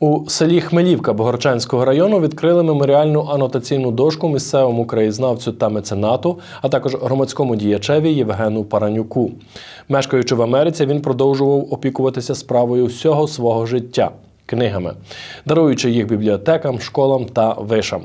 У селі Хмелівка Богорчанського району відкрили меморіальну анотаційну дошку місцевому краєзнавцю та меценату, а також громадському діячеві Євгену Паранюку. Мешкаючи в Америці, він продовжував опікуватися справою всього свого життя книгами, даруючи їх бібліотекам, школам та вишам.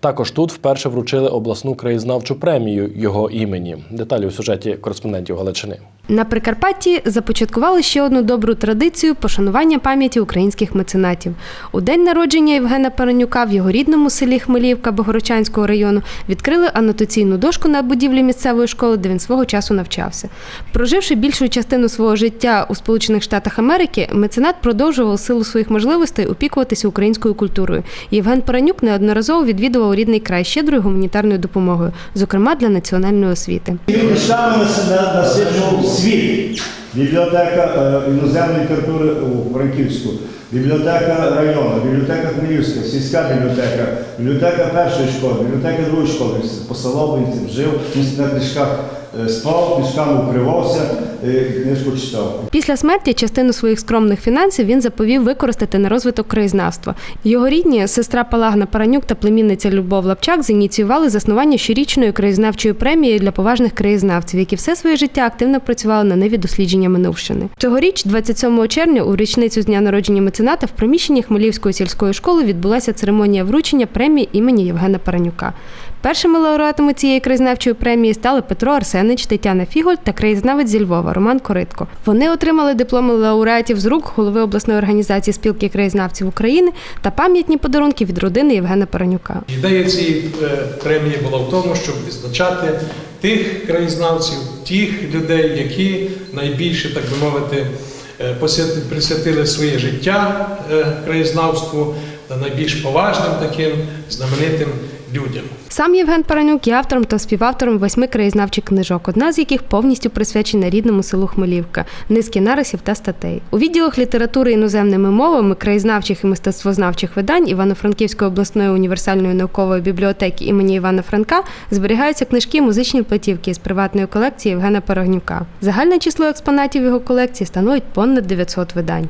Також тут вперше вручили обласну краєзнавчу премію його імені. Деталі у сюжеті кореспондентів Галичини. На Прикарпатті започаткували ще одну добру традицію пошанування пам'яті українських меценатів. У день народження Євгена Паранюка в його рідному селі Хмелівка Богородчанського району відкрили анотаційну дошку на будівлі місцевої школи, де він свого часу навчався. Проживши більшу частину свого життя у Сполучених Штатах Америки, меценат продовжував силу своїх можливостей опікуватися українською культурою. Євген Паранюк неодноразово відвідував рідний край щедрою гуманітарною допомогою, зокрема для національної освіти. Він себе насиджував світ. Бібліотека е, іноземної літератури у Франківську, бібліотека району, бібліотека Хмельницька, сільська бібліотека, бібліотека першої школи, бібліотека другої школи. По Солобинцям жив, на книжках спав, книжками укривався, е, книжку читав. Після смерті частину своїх скромних фінансів він заповів використати на розвиток краєзнавства. Його рідні, сестра Палагна Паранюк та племінниця Любов Лапчак зініціювали заснування щорічної краєзнавчої премії для поважних краєзнавців, які все своє життя активно працювали на ниві дослідження Минувщини. Цьогоріч, 27 червня, у річницю з дня народження мецената, в приміщенні Хмелівської сільської школи відбулася церемонія вручення премії імені Євгена Паранюка. Першими лауреатами цієї краєзнавчої премії стали Петро Арсенич, Тетяна Фіголь та краєзнавець зі Львова Роман Коритко. Вони отримали дипломи лауреатів з рук голови обласної організації спілки краєзнавців України та пам'ятні подарунки від родини Євгена Паранюка. Ідея цієї е, премії була в тому, щоб відзначати тих краєзнавців, тих людей, які найбільше, так би мовити, е, присвятили своє життя е, краєзнавству найбільш поважним таким знаменитим людям. Сам Євген Паранюк є автором та співавтором восьми краєзнавчих книжок, одна з яких повністю присвячена рідному селу Хмелівка, низки нарисів та статей. У відділах літератури іноземними мовами, краєзнавчих і мистецтвознавчих видань Івано-Франківської обласної універсальної наукової бібліотеки імені Івана Франка зберігаються книжки музичні платівки з приватної колекції Євгена Парагнюка. Загальне число експонатів його колекції становить понад 900 видань.